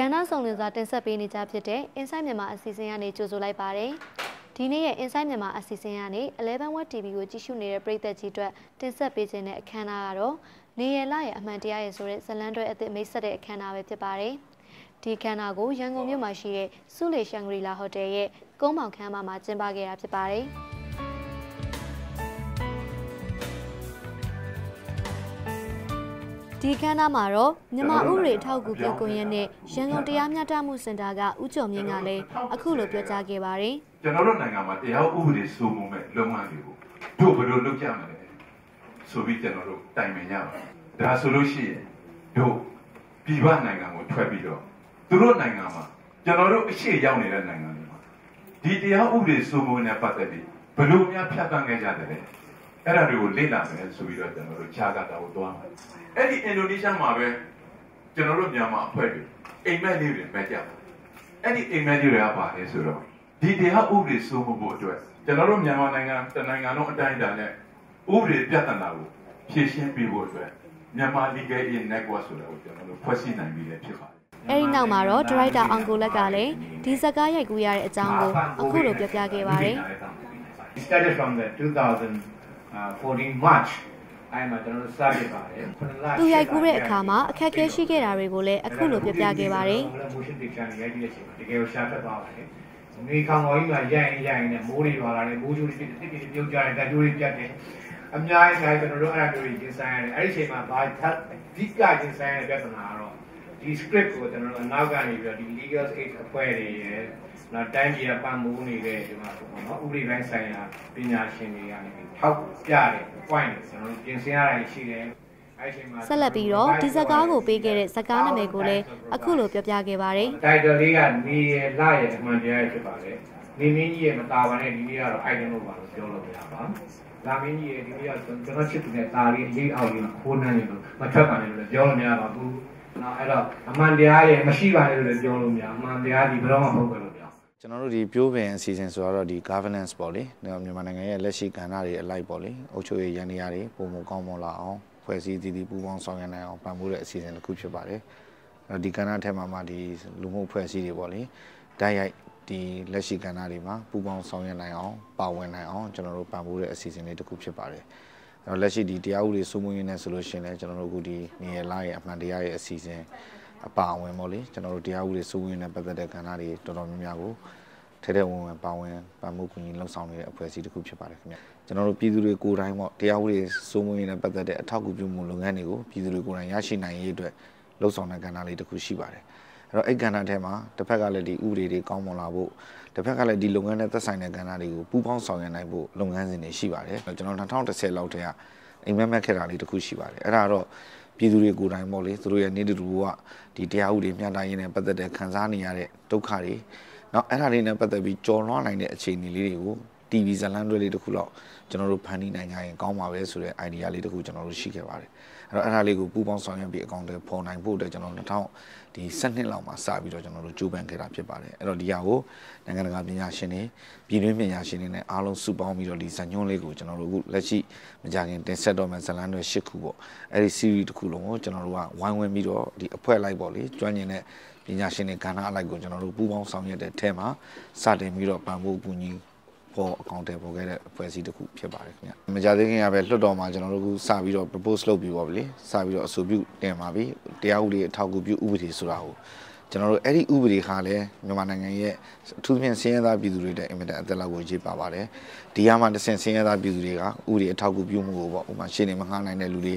ကဏ္ဍဆောင်လင်စွာတင်ဆက်ပေးနေကြဖြစ်တဲ့ Inside မြန်မာအစီအစဉ်ကနေကြိုဆိုလိုက်ပါတယ်။ဒီနေ့ရဲ့ Inside မြန်မာအစီအစဉ်ကနေ11 Web TV ကိုကြည့်ရှုနေတဲ့ပရိသတ်ကြီးအတွက်တင်ဆက်ပေးခြင်းတဲ့အခမ်းအနားကတော့နေရလရဲ့အမှန်တရားရဲ့ဆိုတဲ့ဇလန်းတွဲအသစ်မိတ်ဆက်တဲ့အခမ်းအနားပဲဖြစ်ပါတယ်။ဒီအခမ်းအနားကိုရန်ကုန်မြို့မှာရှိတဲ့စုလေရှန်ဂရီလာဟိုတယ်ရဲ့ကုန်းမောင်ခန်းမမှာကျင်းပခဲ့တာဖြစ်ပါတယ်။ ဒီခန်းသားမှာတော့မြန်မာဥပဒေအထောက်အကူပြုကွန်ရက်နဲ့ရန်ကုန်တရားမျှတမှုစင်တာကဦးကျော်မြင့်ကလည်းအခုလိုပြောကြားခဲ့ပါတယ်။ကျွန်တော်တို့နိုင်ငံမှာတရားဥပဒေစိုးမိုးမဲ့လုပ်ငန်းတွေကိုတို့ဘယ်လိုလုပ်ကြမလဲဆိုပြီးကျွန်တော်တို့တိုင်ပင်ရပါတယ်။ဒါဆိုလို့ရှိရင်တို့ပြည်ပနိုင်ငံကိုထွက်ပြီးတော့သူတို့နိုင်ငံမှာကျွန်တော်တို့အရှိရောက်နေတဲ့နိုင်ငံတွေမှာဒီတရားဥပဒေစိုးမိုးနဲ့ပတ်သက်ပြီးဘယ်လိုများဖြတ်သန်းခဲ့ကြတယ်လဲ။ အဲ့ဒါတွေကိုလေ့လာမယ်ဆိုပြီးတော့ကျွန်တော်တို့ခြားကတာကိုတွားမှာအဲ့ဒီအင်ဒိုနီးရှားမှာပဲကျွန်တော်တို့မြန်မာအဖွဲ့တွေအိမ်မက်လေးတွေမဲ့ကြတယ်အဲ့ဒီအိမ်မက်လေးတွေကပါလဲဆိုတော့ဒီတရားဥပဒေစိုးမိုးဖို့အတွက်ကျွန်တော်တို့မြန်မာနိုင်ငံတနိုင်ငံလုံးအတိုင်းအတာနဲ့ဥပဒေပြဿနာကိုဖြေရှင်းပေးဖို့အတွက်မြန်မာ Legal Aid Network ဆိုတာကိုကျွန်တော်တို့ဖွဲ့စည်းနိုင်ပြီလည်းဖြစ်ပါတယ်အဲဒီနောက်မှာတော့ဒရိုက်တာအောင်ကိုလက်ကလည်းဒီဇကားရိုက်ကူးရတဲ့အကြောင်းကိုအခုလိုပြောပြခဲ့ပါတယ် started from the 2000 14 March အဲ့မှာကျွန်တော်တို့စပြပါတယ်သူရိုက်ကူးတဲ့အခါမှာအခက်အခဲရှိခဲ့တာတွေကိုလည်းအခုလိုပြပြခဲ့ပါတယ် motion picture တွေရိုက်ကြည့်တဲ့အချိန်မှာတကယ်ကိုရှားထွက်သွားပါတယ်နေခေါင်တော်ကြီးမှာရိုက်ရင်ရိုက်ရင်မိုးတွေပါလာတယ်မိုးကြိုးတွေတစ်တစ်ပြုတ်ကြတယ်တက်ကြိုးတွေပြတ်တယ်အများကြီးများကျွန်တော်တို့အဲ့ဒါမျိုးတွေကျင်းဆိုင်ရတယ်အဲ့ဒီအချိန်မှာဘာထပ်ဒီကကျင်းဆိုင်ရတဲ့ပြဿနာကတော့ဒီ script ကိုကျွန်တော်တို့အနောက်ကနေပြီးတော့ဒီ legal aid အဖွဲ့တွေရယ် နောက်တိုင်းပြည်ကပံ့ပိုးနေတဲ့ဒီမှာပေါ့နော်ဥပဒေပိုင်းဆိုင်ရာပညာရှင်တွေကနေထောက်ပြတယ် point ကျွန်တော်တို့ပြင်ဆင်ရတာရှိတယ်ဆက်လက်ပြီးတော့ဒီဇကားကိုပေးခဲ့တဲ့ဇကားနာမည်ကိုလည်းအခုလိုပြောပြခဲ့ပါတယ်။ title လေးကနေရလာရဲ့အမှန်တရားဖြစ်ပါတယ်။နေမင်းကြီးရဲ့မတာပါနဲ့ဒီနေ့ကတော့ item လို့ပါလို့ပြောလို့ရပါ။လာမင်းကြီးရဲ့ဒီနေ့ကကျွန်တော်ချစ်တဲ့တာလေးလေးအောင်လေးခိုးနှမ်းနေလို့မထွက်ပါနဲ့လို့ပြောလို့မရပါဘူး။နော်အဲ့တော့အမှန်တရားရဲ့မရှိပါနဲ့လို့လည်းပြောလို့မရ။အမှန်တရားဒီဘယ်တော့မှမဟုတ်ဘူးလို့ပြော။ ကျွန်တော်တို့ဒီပြိုးပင်အစီအစဉ်ဆိုတော့ဒီ governance ပေါ့လေမြန်မာနိုင်ငံရဲ့လက်ရှိကဏ္ဍတွေအလိုက်ပေါ့လေအုပ်ချုပ်ရေးရန်နေရာတွေပုံမကောင်းမလာအောင်ဖွဲ့စည်းတည်တည်ပူးပေါင်းဆောင်ရွက်နိုင်အောင်ပံ့ပိုးတဲ့အစီအစဉ်တစ်ခုဖြစ်ပါတယ်ဒီကဏ္ဍထဲမှာမှဒီလူမှုဖွဲ့စည်းတွေပေါ့လေတိုက်ရိုက်ဒီလက်ရှိကဏ္ဍတွေမှာပူးပေါင်းဆောင်ရွက်နိုင်အောင်ပါဝင်နိုင်အောင်ကျွန်တော်တို့ပံ့ပိုးတဲ့အစီအစဉ်လေးတစ်ခုဖြစ်ပါတယ်အဲ့တော့လက်ရှိဒီတရားဥပဒေစိုးမိုးရေးနဲ့ဆိုလို့ရှိရင်လည်းကျွန်တော်တို့အခုဒီနေရလာရဲ့အမှန်တရားရဲ့အစီအစဉ် အပါအဝင်ပေါ့လေကျွန်တော်တို့တရားဥပဒေစိုးမိုးရေးနဲ့ပတ်သက်တဲ့ကဏ္ဍတွေတော်တော်များများကိုထဲထဲဝင်ဝင်ပါဝင်ပံ့ပိုးကူညီလှုပ်ဆောင်နေတဲ့အဖွဲ့အစည်းတစ်ခုဖြစ်ပါတယ်ခင်ဗျကျွန်တော်တို့ပြည်သူတွေကိုယ်တိုင်ပေါ့တရားဥပဒေစိုးမိုးရေးနဲ့ပတ်သက်တဲ့အထောက်အကူပြုမှုလုပ်ငန်းတွေကိုပြည်သူတွေကိုယ်တိုင်ရရှိနိုင်ရေးအတွက်လှုပ်ဆောင်တဲ့ကဏ္ဍလေးတစ်ခုရှိပါတယ်အဲ့တော့အဲ့ကဏ္ဍထဲမှာတစ်ဖက်ကလည်းဒီဥပဒေတွေကောင်းမွန်လာဖို့တစ်ဖက်ကလည်းဒီလုပ်ငန်းနဲ့သက်ဆိုင်တဲ့ကဏ္ဍတွေကိုပူးပေါင်းဆောင်ရွက်နိုင်ဖို့လုပ်ငန်းစဉ်တွေရှိပါတယ်ကျွန်တော်2010လောက်တည်းကအိမ်မက်မက်ခဲ့တာလေးတစ်ခုရှိပါတယ်အဲ့ဒါတော့ ပြည်သူတွေကိုယ်တိုင်ပေါ့လေသူတို့ရဲ့နေတူကဒီတရားဥပဒေမျှတရေးနဲ့ပတ်သက်တဲ့ခံစားနေရတဲ့ဒုက္ခတွေနော်အဲ့ဒါလေးနဲ့ပတ်သက်ပြီးကြော်လွှားနိုင်တဲ့အခြေအနေလေးတွေကို TV ဇလန်တွဲလေးတစ်ခုလောက်ကျွန်တော်တို့ဖန်တီးနိုင်ကြရင်ကောင်းပါပဲဆိုတဲ့ idea လေးတစ်ခုကျွန်တော်တို့ရှိခဲ့ပါတယ်။ တော့အဲ့ဒါလေးကိုပူးပေါင်းဆောင်ရွက်ပြီးအကောင့်တွေပေါ်နိုင်ဖို့အတွက်ကျွန်တော်2000ဒီ7လောက်မှာစပြီးတော့ကျွန်တော်တို့ကြိုးပမ်းခဲ့တာဖြစ်ပါတယ်အဲ့တော့ဒီဟာကိုနိုင်ငံတကာပညာရှင်တွေပြည်တွင်းပညာရှင်တွေနဲ့အားလုံးစုပေါင်းပြီးတော့ဒီဇာညွှန်းလေးကိုကျွန်တော်တို့အခုလက်ရှိမကြခင်တင်ဆက်တော့မယ့်ဇလန်းတွေ၈ခုပေါ့အဲ့ဒီ series တစ်ခုလုံးကိုကျွန်တော်တို့ကဝိုင်းဝန်းပြီးတော့ဒီအဖွဲ့လိုက်ပေါ့လေကျွမ်းကျင်တဲ့ပညာရှင်တွေကဏ္ဍအလိုက်ကိုကျွန်တော်တို့ပူးပေါင်းဆောင်ရွက်တဲ့အဲမှာစတင်ပြီးတော့ပံ့ပိုးပူညီ ပေါ်အကောင့်တွေပေါ်ခဲ့တဲ့အဖွဲ့အစည်းတစ်ခုဖြစ်ပါတယ်ခင်ဗျ။မကြသေးခင်ကပဲလွှတ်တော်မှာကျွန်တော်တို့ကစပြီးတော့ propose လုပ်ပြီးပေါ့ဗျလေ။စပြီးတော့အဆိုပြုတင်ပါပြီ။တရားဥပဒေအထောက်အကူပြုဥပဒေဆိုတာကိုကျွန်တော်တို့အဲ့ဒီဥပဒေခါလဲမြန်မာနိုင်ငံရဲ့အထူးသဖြင့်စင်းရဲသားပြည်သူတွေတဲ့အင်မတန်အသက်လောက်ကိုရေးပါပါတယ်ဒီဟာမှာတစ်ဆင့်စင်းရဲသားပြည်သူတွေကဥပဒေအထောက်အကူပြုမှုကိုပေါ့ဥပမာရှင်းနေမငှားနိုင်တဲ့လူတွေ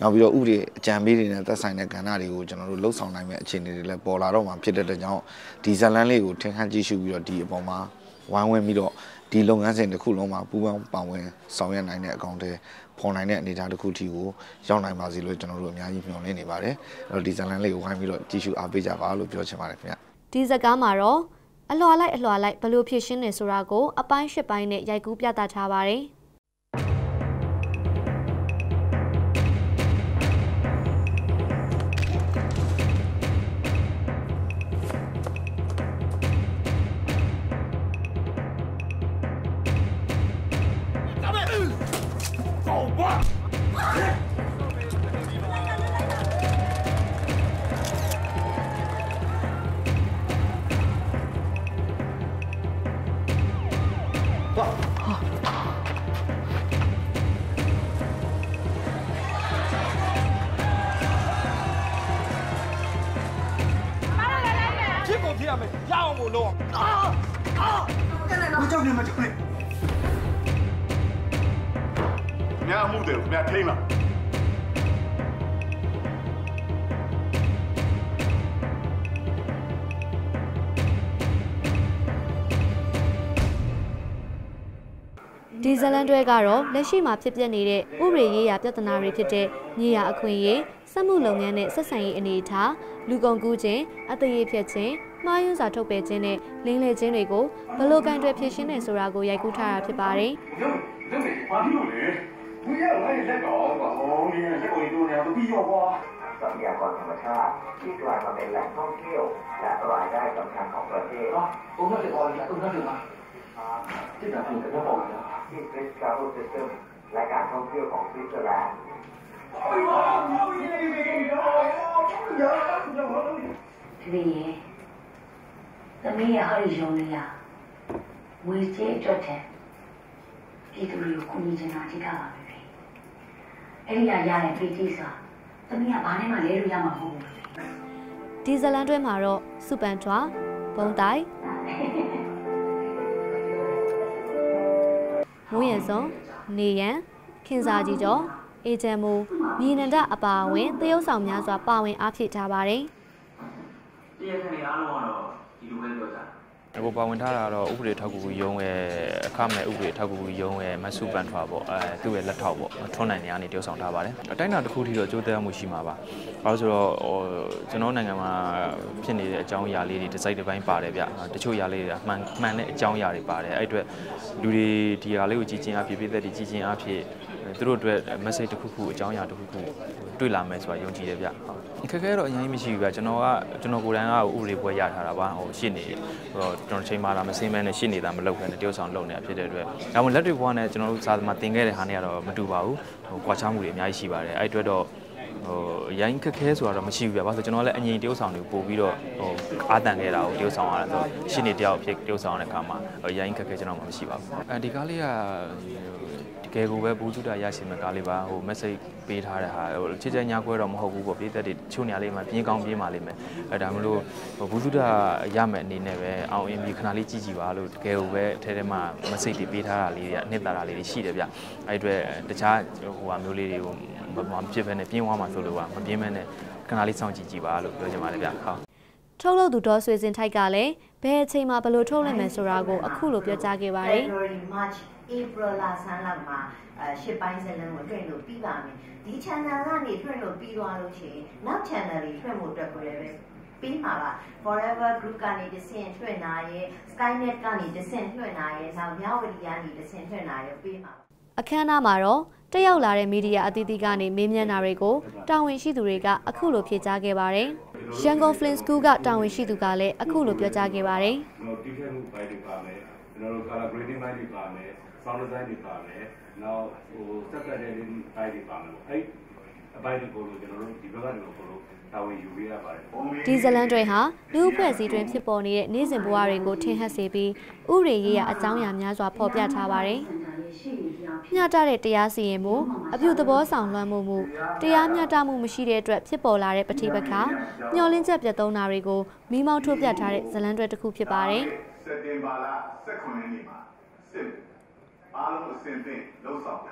နောက်ပြီးတော့ဥပဒေအကြံပေးတွေနဲ့သက်ဆိုင်တဲ့ကဏ္ဍတွေကိုကျွန်တော်တို့လှုပ်ဆောင်နိုင်မဲ့အခြေအနေတွေလည်းပေါ်လာတော့မှဖြစ်တဲ့အတွက်ကြောင့်ဒီဇလန်လေးကိုထင်ဟန်ကြည့်ရှုပြီးတော့ဒီအပေါ်မှာဝိုင်းဝန်းပြီးတော့ ဒီလုပ်ငန်းစဉ်တစ်ခုလုံးမှာပူးပေါင်းပါဝင်ဆောင်ရွက်နိုင်တဲ့အကောင့်တွေဖော်နိုင်တဲ့အနေအထားတစ်ခုထိကိုရောက်နိုင်ပါစေလို့ကျွန်တော်တို့အများကြီးမျှော်လင့်နေပါတယ်အဲ့တော့ဒီဇလန်လေးကိုဝိုင်းပြီးတော့ကြည့်ရှုအားပေးကြပါလို့ပြောချင်ပါတယ်ခင်ဗျဒီဇကားမှာတော့အလွာလိုက်အလွာလိုက်ဘယ်လိုဖြစ်ရှင်းနေဆိုတာကိုအပိုင်း၈ပိုင်းနဲ့ရိုက်ကူးပြသထားပါတယ် အမှုတယ်ခင်ဗျားထိမ့်လားဒီဇလန်တွဲကတော့လက်ရှိမှာဖြစ်ပျက်နေတဲ့ဥပဒေရေးရာပြဿနာတွေဖြစ်တဲ့မြေယာအခွင့်အရေးစက်မှုလုပ်ငန်းနဲ့ဆက်ဆံရေးအနေအထားလူကုန်ကူးခြင်းအသေးရေးဖြစ်ခြင်းမှားယွင်းစာထုတ်ပယ်ခြင်းနဲ့လင်းလေခြင်းတွေကိုဘယ်လိုကင်တွယ်ဖြေရှင်းနေဆိုတာကိုရိုက်ကူးထားတာဖြစ်ပါတယ်ရုပ်ရုပ်ဘာဖြစ်လို့လဲ 不要来这搞！哦，这玩意儿多牛啊！世界杯球，自然，世界杯成为旅游、探险、代外来的对象。哦，中国足球，中国足球啊！这是什么节目？这是《Capital System》。《รายการท่องเที่ยวของสวิตเซอร์แลนด์》。哎呀，老弟，你这怎么了？你这，这米呀，好热呀！没遮遮，这都有空气，哪能热啊？ အတွက်တဲ့ပြည်သူတွေကိုကူညီချင်တာအဓိကပါပဲဗျအဲ့ဒီကရတဲ့ပြည်ကြီးစာသမီးကဘာနဲ့မှလဲလို့ရမှာမဟုတ်ဘူးဒီဇလန်တွဲမှာတော့စုပန်ထွာဘုံတိုင်မိုးရံစုံနေရန်ခင်စာကြီးကျော်အေဂျင်မူမြေနန္ဒအပါအဝင်သရုပ်ဆောင်များစွာပါဝင်အားဖြည့်ထားပါတယ်တရားခံတွေအားလုံးကတော့ဒီလိုပဲပြောကြ အခုပါဝင်ထားတာတော့ဥပဒေထောက်ကူရုံးရဲ့အခမဲ့ဥပဒေထောက်ကူရုံးရဲ့မဆုပန်ထွားပေါ့အဲသူ့ရဲ့လက်ထောက်ပေါ့ထွန်းနိုင်နေကနေတည်ဆောင်ထားပါတယ်အတိုင်းအတာတစ်ခုထိတော့ကြိုးသက်မှုရှိမှာပါဘာလို့ဆိုတော့ဟိုကျွန်တော်နိုင်ငံမှာဖြစ်နေတဲ့အကြောင်းအရာလေးတွေဒီဇိုက်တစ်ပိုင်းပါတယ်ဗျတချို့အရာလေးတွေကမှန်မှန်တဲ့အကြောင်းအရာတွေပါတယ်အဲ့အတွက်လူတွေဒီဟာလေးကိုကြည်ကျင်အဖြစ်ပြည့်သက်ဒီကြည်ကျင်အဖြစ် သူတို့အတွက် message တစ်ခုခုအကြောင်းအရာတစ်ခုခုတွေ့လာမယ်ဆိုတာယုံကြည်တယ်ဗျအခက်အခဲတော့အရင်မရှိဘူးဗျကျွန်တော်ကကျွန်တော်ကိုယ်တိုင်ကဥပဒေပွဲရထားတာပါဟိုရှင်းနေဟိုကျွန်တော်ချိန်မာလာမစင်းမဲနဲ့ရှင်းနေတာမလုပ်ခဲနဲ့တယောက်ဆောင်လုပ်နေတာဖြစ်တဲ့အတွက်ဒါမှမဟုတ်လက်တွေဘွားနဲ့ကျွန်တော်တို့စာသမားတင်ခဲ့တဲ့ဟာတွေကတော့မတူပါဘူးဟိုကွာခြားမှုတွေအများကြီးရှိပါတယ်အဲ့အတွက်တော့ ဟိုရိုင်းခက်ခဲဆိုတာတော့မရှိဘူးဗျ။ဘာလို့ကျွန်တော်လည်းအငြိမ်တရုပ်ဆောင်တွေပို့ပြီးတော့ဟိုအာတန်ခဲ့တာကိုတရုပ်ဆောင်ရတာဆိုရှင်းနေတယောက်ဖြစ်တရုပ်ဆောင်ရတဲ့အခါမှာရိုင်းခက်ခဲကျွန်တော်မှမရှိပါဘူး။အဲဒီကားလေးကတကယ်ကိုပဲဘူးစုတာရရှိမဲ့ကားလေးပါဟို message ပေးထားတဲ့ဟာဟိုချစ်ချညာခွဲတော့မဟုတ်ဘူးပေါ့ပြည်သက်တွေချို့နေရာလေးမှာပြင်းကောင်းပြင်းပါလိမ့်မယ်အဲဒါမလို့ဟိုဘူးစုတာရမဲ့အနေနဲ့ပဲအောင်အင်းပြီးခဏလေးကြည့်ကြည့်ပါလို့တကယ်ကိုပဲအထဲထဲမှာ message တွေပေးထားတာလေးတွေကအနှစ်သာရလေးတွေရှိတယ်ဗျအဲအတွက်တခြားဟိုဟာမျိုးလေးတွေကို မဖြစ်ဘဲနဲ့ပြင်းသွားမှာဆိုလို့ပါမပြင်းမဲနဲ့ခဏလေးစောင့်ကြည့်ကြည့်ပါလို့ပြောချင်ပါတယ်ဗျဟုတ်ထုတ်လုပ်သူဒေါ်ဆွေစင်ထိုက်ကလည်းဘယ်အချိန်မှာဘယ်လိုထုတ်လိုက်မယ်ဆိုတာကိုအခုလိုပြောကြားခဲ့ပါတယ် February March April လဆန်းလောက်မှာအဲရှစ်ပိုင်းစလန်းကိုတွေ့လို့ပြီးပါမယ်ဒီ channel ကနေတွေ့လို့ပြီးသွားလို့ရှိရင်နောက် channel တွေတွေ့မှုအတွက်ကိုလည်းပဲပြီးမှာပါ forever group ကနေတဆင့်ထွင့်နာရဲ့ skynet ကနေတဆင့်ထွင့်နာရဲ့နောက်မြဝတီကနေတဆင့်ထွင့်နာရဲ့ပြီးမှာပါ အခမ်းအနားမှာတော့တက်ရောက်လာတဲ့မီဒီယာအသီးသီးကနေမေးမြန်းတာတွေကိုတာဝန်ရှိသူတွေကအခုလိုဖြေကြားခဲ့ပါတယ်။ရန်ကုန် Flint School ကတာဝန်ရှိသူကလည်းအခုလိုပြောကြားခဲ့ပါတယ်ကျွန်တော်တီးခဲမှုပိုင်းတွေပါမယ်ကျွန်တော်တို့ color grading ပိုင်းတွေပါမယ် sound design တွေပါမယ်နောက်ဟို subtitle တွေပိုင်းတွေပါမယ်ပေါ့အဲ့အပိုင်းတွေကိုလို့ကျွန်တော်တို့ဒီဘက်ကနေလို့ကိုလို့တာဝန်ယူပေးရပါတယ်။ဒီဇလန်တွေဟာလူအဖွဲ့အစည်းတွင်ဖြစ်ပေါ်နေတဲ့နေ့စဉ်ဘဝတွေကိုထင်ဟပ်စေပြီးဥပဒေရေးရာအကြောင်းအရာများစွာဖော်ပြထားပါတယ်။ မျှတတဲ့တရားစီရင်မှုအပြုသဘောဆောင်လွှမ်းမိုးမှုတရားမျှတမှုမရှိတဲ့အတွက်ဖြစ်ပေါ်လာတဲ့ပဋိပက္ခညှော်လင့်ချက်ပြတ်သုံးတာတွေကိုမိမောင်းထုတ်ပြထားတဲ့ဇလန်တွေတစ်ခုဖြစ်ပါတယ်။စက်တင်ဘာလ18ရက်နေ့မှာစစ်အားလုံးအစဉ်သင့်လှုပ်ဆောင်ကြ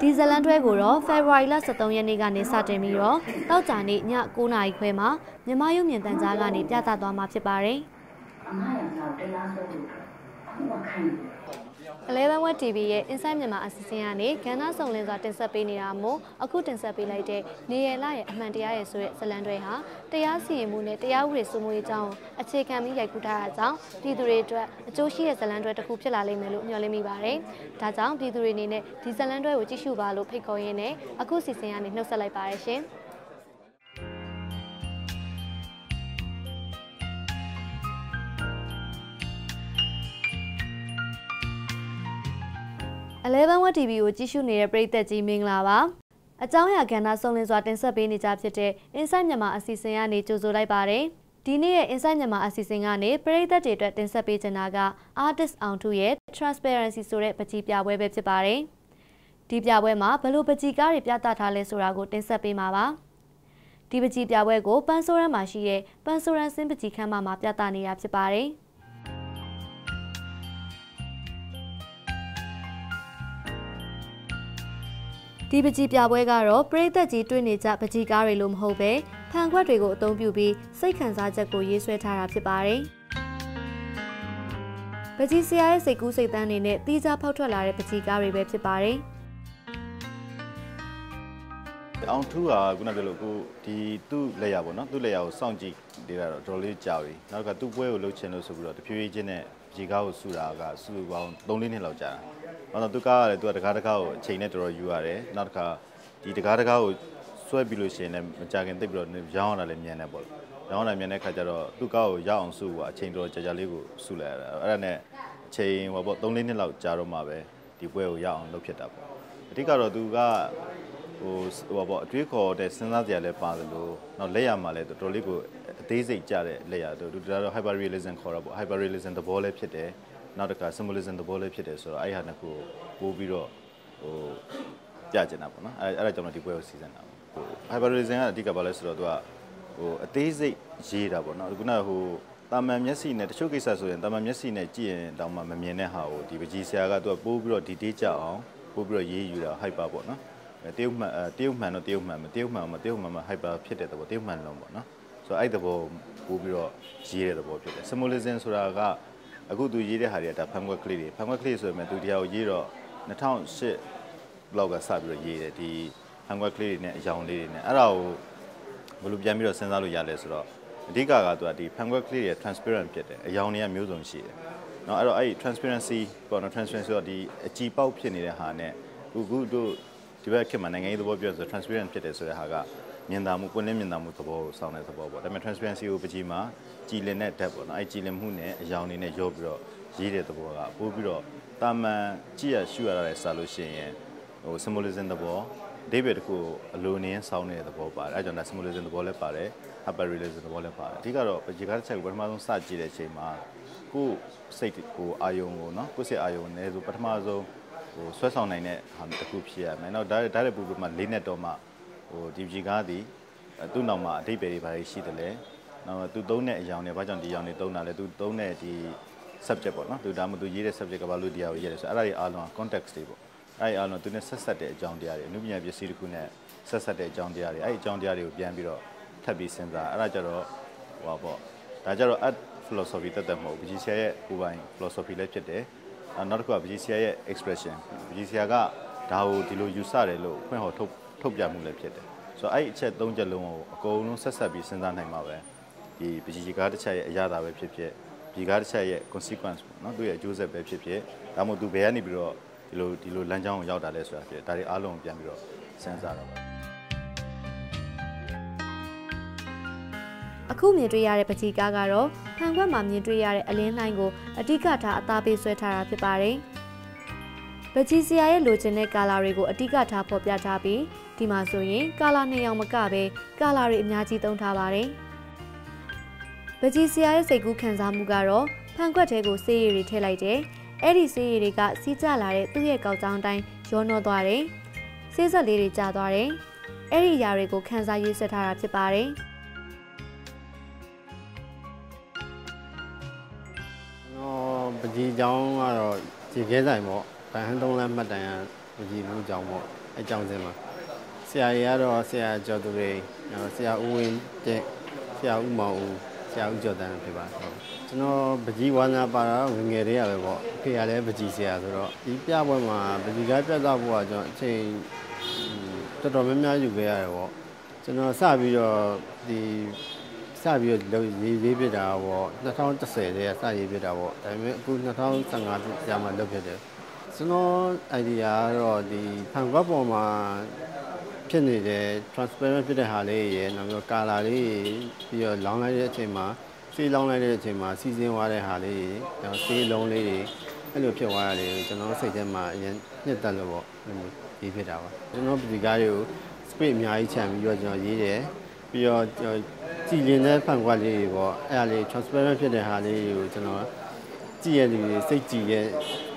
ဒီဇလန်တွဲကိုတော့ February လ23ရက်နေ့ကနေစတင်ပြီးတော့တောက်ကြနေ့ည9:00နာရီခွဲမှာမြမရုံမြင်တန်ကြားကနေပြသသွားမှာဖြစ်ပါတယ်အမရံတော့တရားစွဲလို့ အခုမှခံနေတယ်။ Eleven Web TV ရဲ့ Inside မြန်မာအစီအစဉ်ကနေကဏ္ဍစုံလင်းစွာတင်ဆက်ပေးနေတာမို့အခုတင်ဆက်ပေးလိုက်တဲ့နေရလရဲ့အမှန်တရားရဲ့ဆိုတဲ့ဇလန်တွဲဟာတရားစီရင်မှုနဲ့တရားဥပဒေစိုးမိုးရေးအကြောင်းအခြေခံပြီးရိုက်ကူးထားတာကြောင့်ပြည်သူတွေအတွက်အကျိုးရှိတဲ့ဇလန်တွဲတစ်ခုဖြစ်လာလိမ့်မယ်လို့မျှော်လင့်မိပါတယ်။ဒါကြောင့်ပြည်သူတွေအနေနဲ့ဒီဇလန်တွဲကိုကြည့်ရှုပါလို့ဖိတ်ခေါ်ရင်းနဲ့အခုစီစဉ်ကနေနှုတ်ဆက်လိုက်ပါရရှင်။ Eleven Web TV ကိုကြည့်ရှုနေတဲ့ပရိသတ်ကြီးမင်္ဂလာပါအကြောင်းအရာကဏ္ဍစုံလင်စွာတင်ဆက်ပေးနေကြဖြစ်တဲ့ Inside မြန်မာအစီအစဉ်ကနေကြိုဆိုလိုက်ပါတယ်ဒီနေ့ရဲ့ Inside မြန်မာအစီအစဉ်ကနေပရိသတ်တွေအတွက်တင်ဆက်ပေးချင်တာက Artist အောင်ထုရဲ့ Transparency ဆိုတဲ့ပကြီးပြပွဲပဲဖြစ်ပါတယ်။ဒီပြပွဲမှာဘလို့ပကြီးကားတွေပြသထားလဲဆိုတာကိုတင်ဆက်ပေးမှာပါ။ဒီပကြီးပြပွဲကိုပန်းဆိုးရန်မှာရှိတဲ့ပန်းဆိုးရန်စင်းပကြီးခန်းမမှာပြသနေတာဖြစ်ပါတယ်။ ဒီပကြီးပြပွဲကတော့ပရိသတ်ကြီးတွေ့နေကြပကြီးကားတွေလို့မဟုတ်ပဲဖန်ခွက်တွေကိုအသုံးပြုပြီးစိတ်ခံစားချက်ကိုရေးဆွဲထားတာဖြစ်ပါတယ်။ပကြီးဆရာရဲ့စိတ်ကူးစိတ်တန်းတွေနဲ့တီးခြားဖောက်ထွက်လာတဲ့ပကြီးကားတွေပဲဖြစ်ပါတယ်။အောင်ထူးကခုနပြောလို့ကိုဒီသူ့လက်ရပေါ့နော်သူ့လက်ရကိုစောင့်ကြည့်နေတာတော့တော်လေးကြာပြီနောက်ကသူ့ပွဲကိုလှုပ်ချင်လို့ဆိုပြီးတော့တဖြည်းဖြည်းချင်းနဲ့ ကြီးကားကိုဆူတာကဆူပေါင်း3-4နှစ်လောက်ကြာတာဘာလို့သူကားကလည်းသူကတကားတကားကိုအချိန်နဲ့တော်တော်ယူရတယ်နောက်တစ်ခါဒီတကားတကားကိုဆွဲပြီးလို့ရှိရင်လည်းမကြခင်သိပြီးတော့ရောင်းရတာလည်းမြန်တယ်ပေါ့ရောင်းရတာမြန်တဲ့ခါကျတော့သူ့ကားကိုရောက်အောင်ဆူကအချိန်တော်ကြာကြာလေးကိုဆူလိုက်ရတာအဲ့ဒါနဲ့အချိန်ဟောပေါ့3-4နှစ်လောက်ကြာတော့မှပဲဒီပွဲကိုရောက်အောင်လုပ်ဖြစ်တာပေါ့အဓိကတော့သူကဟိုဟိုပေါ့အတွေးခေါ်တဲ့စဉ်းစားစရာလည်းပါတယ်လို့နောက်လက်ရမှာလည်းတော်တော်လေးကို အသေးစိတ်ကြတဲ့လက်ရတို့ဒါတော့ hyper realism ခေါ်တာပေါ့ hyper realism သဘောလည်းဖြစ်တယ်နောက်တစ်ခါ symbolism သဘောလည်းဖြစ်တယ်ဆိုတော့အဲ့ဟာနှစ်ခုပို့ပြီးတော့ဟိုပြကျင်တာပေါ့နော်အဲ့အဲ့ဒါကြောင့်ဒီပွဲကိုစီစဉ်တာပေါ့ဟို hyper realism ကအဓိကဘာလဲဆိုတော့သူကဟိုအသေးစိတ်ရေးတာပေါ့နော်ခုနကဟိုတာမန်မျက်စိနဲ့တချို့ကိစ္စဆိုရင်တာမန်မျက်စိနဲ့ကြည့်ရင်တောင်မှမမြင်တဲ့ဟာကိုဒီပကြီးဆရာကသူကပို့ပြီးတော့ detail ကြအောင်ပို့ပြီးတော့ရေးယူတာ hyper ပေါ့နော်တရုတ်မှန်တရုတ်မှန်တော့တရုတ်မှန်မတရုတ်မှန်မတရုတ်မှန်မ hyper ဖြစ်တဲ့သဘောတရုတ်မှန်လုံးပေါ့နော် ဆိုတော့အဲ့သဘောပို့ပြီးတော့ရေးတဲ့သဘောဖြစ်တယ် symbolism ဆိုတာကအခုသူရေးတဲ့ဟာတွေကဒါဖန်ခွက်ကလေးတွေဖန်ခွက်ကလေးဆိုပေမဲ့သူတရားကိုရေးတော့2008လောက်ကစပြီးတော့ရေးတယ်ဒီဖန်ခွက်ကလေးတွေနဲ့အယောင်လေးတွေနဲ့အဲ့ဒါကိုဘယ်လိုပြန်ပြီးတော့စဉ်းစားလို့ရလဲဆိုတော့အဓိကကသူကဒီဖန်ခွက်ကလေးတွေ transparent ဖြစ်တယ်အယောင်တွေကမျိုးစုံရှိတယ်เนาะအဲ့တော့အဲ့ transparency ပေါ့နော် transparency ဆိုတော့ဒီအကြည်ပေါက်ဖြစ်နေတဲ့ဟာနဲ့ခုခုတို့ဒီဘက်ခေတ်မှာနိုင်ငံရေးသဘောပြောဆို transparent ဖြစ်တယ်ဆိုတဲ့ဟာက မြင်သာမှုပွင့်လင်းမြင်သာမှုသဘောကိုစောင့်တဲ့သဘောပေါ့ဒါပေမဲ့ transparency ကိုပကြီးမှာကြည်လင်တဲ့ depth ပေါ့နော်အဲကြည်လင်မှုနဲ့အယောင်နေနဲ့ရောပြီးတော့ရေးတဲ့သဘောကပို့ပြီးတော့တာမန်ကြည့်ရရှုရတဲ့စာလို့ရှိရင်ဟို symbolism သဘောဒေးဗစ်တခုအလိုနည်းစောင်းနေတဲ့သဘောပါတယ်အဲကြောင့်ဒါ symbolism သဘောလည်းပါတယ် hyper realism သဘောလည်းပါတယ်အဓိကတော့ပကြီးကားတစ်ချက်ကိုပထမဆုံးစကြည့်တဲ့အချိန်မှာကိုယ်စိတ်ကိုအာယုံကိုနော်ကိုယ်စိတ်အာယုံနဲ့ဆိုပထမဆုံးဟိုဆွဲဆောင်နိုင်တဲ့ဟာတစ်ခုဖြစ်ရမယ်။နောက်ဒါဒါလည်းပူပူမှလေးနဲ့တော့မှ ဟိုဒီကြီးကားသည်သူ့နောက်မှာအတိတ်ပဲတွေဘာတွေရှိတယ်လဲ။နောက်သူသုံးတဲ့အကြောင်းတွေဘာကြောင့်ဒီအကြောင်းတွေသုံးတာလဲသူသုံးတဲ့ဒီ subject ပေါ့နော်သူဒါမှသူရေးတဲ့ subject ကဘာလို့တရားကိုရေးတယ်ဆိုအဲ့ဒါတွေအားလုံးက context တွေပေါ့အဲ့ဒီအားလုံးသူနဲ့ဆက်ဆက်တဲ့အကြောင်းတရားတွေအနုပညာပစ္စည်းတစ်ခုနဲ့ဆက်ဆက်တဲ့အကြောင်းတရားတွေအဲ့ဒီအကြောင်းတရားတွေကိုပြန်ပြီးတော့ထပ်ပြီးစဉ်းစားအဲ့ဒါကြတော့ဟိုပါပေါ့ဒါကြတော့ art philosophy တက်တက်မဟုတ်ဘူးကြီးဆရာရဲ့ကိုယ်ပိုင် philosophy လည်းဖြစ်တယ်နောက်တစ်ခုကပကြီးဆရာရဲ့ expression ပကြီးဆရာကဒါကိုဒီလိုယူဆတယ်လို့ဖွင့်ဟောထုတ် ထုတ်ပြမှုလည်းဖြစ်တယ်ဆိုတော့အဲ့အချက်၃ချက်လုံးကိုအကုန်လုံးဆက်ဆက်ပြီးစဉ်းစားနိုင်မှာပဲဒီပကြီးကားတစ်ချက်ရဲ့အရာသာပဲဖြစ်ဖြစ်ဒီကားတစ်ချက်ရဲ့ consequence ပေါ့နော်သူ့ရဲ့အကျိုးဆက်ပဲဖြစ်ဖြစ်ဒါမှမဟုတ်သူဘယ်ကနေပြီးတော့ဒီလိုဒီလိုလမ်းကြောင်းကိုရောက်တာလဲဆိုတာဖြစ်ဒါတွေအားလုံးကိုပြန်ပြီးတော့စဉ်းစားတော့ပါအခုမြင်တွေ့ရတဲ့ပကြီးကားကတော့ဖန်ခွက်မှာမြင်တွေ့ရတဲ့အလင်းလိုင်းကိုအတိကထားအသားပေးဆွဲထားတာဖြစ်ပါတယ်။ ဗကြီးစရာရဲ့လိုချင်တဲ့ကာလာတွေကိုအတိကထားဖော်ပြထားပြီးဒီမှာဆိုရင်ကာလာနေအောင်မကပဲကာလာတွေအများကြီးသုံးထားပါတယ်။ဗကြီးစရာရဲ့စိတ်ကူးခံစားမှုကတော့ဖန်ခွက်ထဲကိုဆေးရည်တွေထည့်လိုက်တယ်။အဲ့ဒီဆေးရည်တွေကစီးကျလာတဲ့သူ့ရဲ့ကောက်ကြောင်းတိုင်းရောနှောသွားတယ်။ဆေးဆက်လေးတွေကျသွားတယ်။အဲ့ဒီအရာတွေကိုခံစားရွေးဆက်ထားတာဖြစ်ပါတယ်။ပကြီးကျောင်းကတော့ရေခဲဆိုင်ပေါ့ ဗဟန်းသုံးလမ်းမှတ်တမ်းကရည်မှုကြောင့်ပေါ့အကြောင်းစင်မှာဆရာကြီးကတော့ဆရာကျော်သူရိဆရာဦးဝင်းတဲ့ဆရာဦးမောင်ဦးဆရာဦးကျော်တန်းဖြစ်ပါတယ်ကျွန်တော်ပကြီးဝါနာပါတာငငယ်လေးရပဲပေါ့အဖေကလည်းပကြီးဆရာဆိုတော့ဒီပြပွဲမှာပကြီးကပြတ်သားဖို့ကကျွန်တော်အချိန်တော်တော်များများယူခဲ့ရတယ်ပေါ့ကျွန်တော်စပြီးတော့ဒီစပြီးတော့ရေးရေးပြတာပေါ့2010တည်းကစရေးပြတာပေါ့ဒါပေမဲ့အခု2015ကြာမှလုပ်ဖြစ်တယ် ကျွန်တော် idea ကတော့ဒီဖန်ခွက်ပေါ်မှာဖြစ်နေတဲ့ transparent ဖြစ်တဲ့ဟာလေးရယ်နောက်ပြီးတော့ color လေးပြီးတော့လောင်းလိုက်တဲ့အချိန်မှာဆေးလောင်းလိုက်တဲ့အချိန်မှာစီစဉ်သွားတဲ့ဟာလေးနောက်ဆေးလုံးလေးတွေအဲ့လိုဖြစ်သွားတာလေးကျွန်တော်စိတ်ထဲမှာအရင်နှစ်သက်လို့ပေါ့ရေးဖြစ်တာပါကျွန်တော်ဒီကားတွေကို space အများကြီးခြံပြီးတော့ကျွန်တော်ရေးတယ်ပြီးတော့ကြကြည်လင်တဲ့ဖန်ခွက်လေးတွေပေါ့အဲ့ဒါလေး transparent ဖြစ်တဲ့ဟာလေးကိုကျွန်တော်ကြည့်ရလူတွေစိတ်ကြည်ရဲ့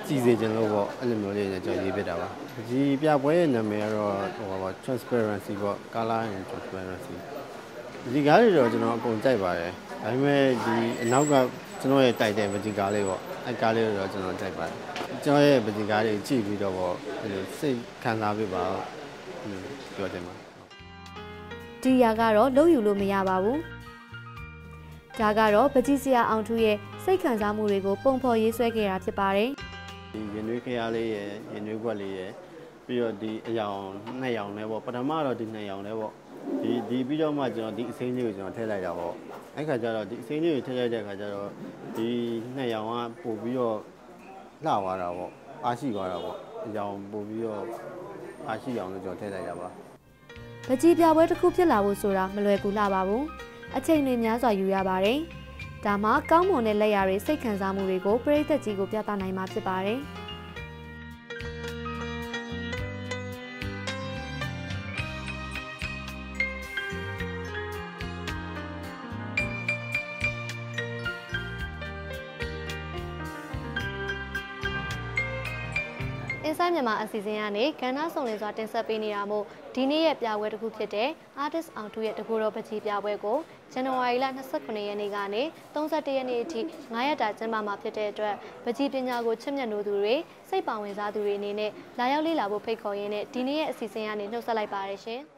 ကြည်စေခြင်းလို့ပေါ့အဲ့လိုမျိုးလေးနဲ့ကျွန်တော်ရေးပြတာပါဒီပြပွဲရဲ့နာမည်ကတော့ဟိုပါ transparency ပေါ့ color and transparency ဒီကားတွေတော့ကျွန်တော်အကုန်ကြိုက်ပါတယ်ဒါပေမဲ့ဒီအနောက်ကကျွန်တော်ရဲ့တိုက်တဲ့ပဒီကားလေးပေါ့အဲ့ကားလေးတော့ကျွန်တော်ကြိုက်ပါတယ်ကျွန်တော်ရဲ့ပဒီကားတွေကြည့်ပြီးတော့ပေါ့အဲ့လိုစိတ်ခံစားပြပါပြောတယ်မှာဒီရာကတော့လုံးယူလို့မရပါဘူးဒါကတော့ပကြီးစရာအောင်ထူးရဲ့စိတ်ခံစားမှုတွေကိုပုံဖော်ရေးဆွဲခဲ့တာဖြစ်ပါတယ် ဒီရင်နွေးခရလေးရယ်ရင်နွေးခွက်လေးရယ်ပြီးတော့ဒီအယောင်နှစ်ယောင်နဲ့ပေါ့ပထမတော့ဒီနှစ်ယောင်နဲ့ပေါ့ဒီဒီပြီးတော့မှကျွန်တော်ဒီအစိမ်းလေးကိုကျွန်တော်ထည့်လိုက်တာပေါ့အဲ့ခါကျတော့ဒီအစိမ်းလေးကိုထည့်လိုက်တဲ့ခါကျတော့ဒီနှစ်ယောင်ကပို့ပြီးတော့လှသွားတာပေါ့အားရှိသွားတာပေါ့အယောင်ပို့ပြီးတော့အားရှိအောင်လို့ကျွန်တော်ထည့်လိုက်တာပါပကြီးပြပွဲတစ်ခုဖြစ်လာဖို့ဆိုတာမလွယ်ကူလှပါဘူးအချိန်တွေများစွာယူရပါတယ် ဒါမှကောင်းမွန်တဲ့လက်ရာတွေစိတ်ခံစားမှုတွေကိုပရိသတ်ကြီးကိုပြသနိုင်မှာဖြစ်ပါတယ် မြန်မာအစီအစဉ်ကနေကဏ္ဍစုံလင်စွာတင်ဆက်ပေးနေတာမို့ဒီနေ့ရဲ့ပြပွဲတစ်ခုဖြစ်တဲ့ Artist အောင်ထူးရဲ့တကူတော်ပကြီးပြပွဲကိုဇန်နဝါရီလ29ရက်နေ့ကနေ31ရက်နေ့အထိ9ရက်တာကျင်းပမှာဖြစ်တဲ့အတွက်ပကြီးပညာကိုချစ်မြတ်နိုးသူတွေစိတ်ပါဝင်စားသူတွေအနေနဲ့လာရောက်လေ့လာဖို့ဖိတ်ခေါ်ရင်းနဲ့ဒီနေ့ရဲ့အစီအစဉ်ကနေနှုတ်ဆက်လိုက်ပါရရှင်။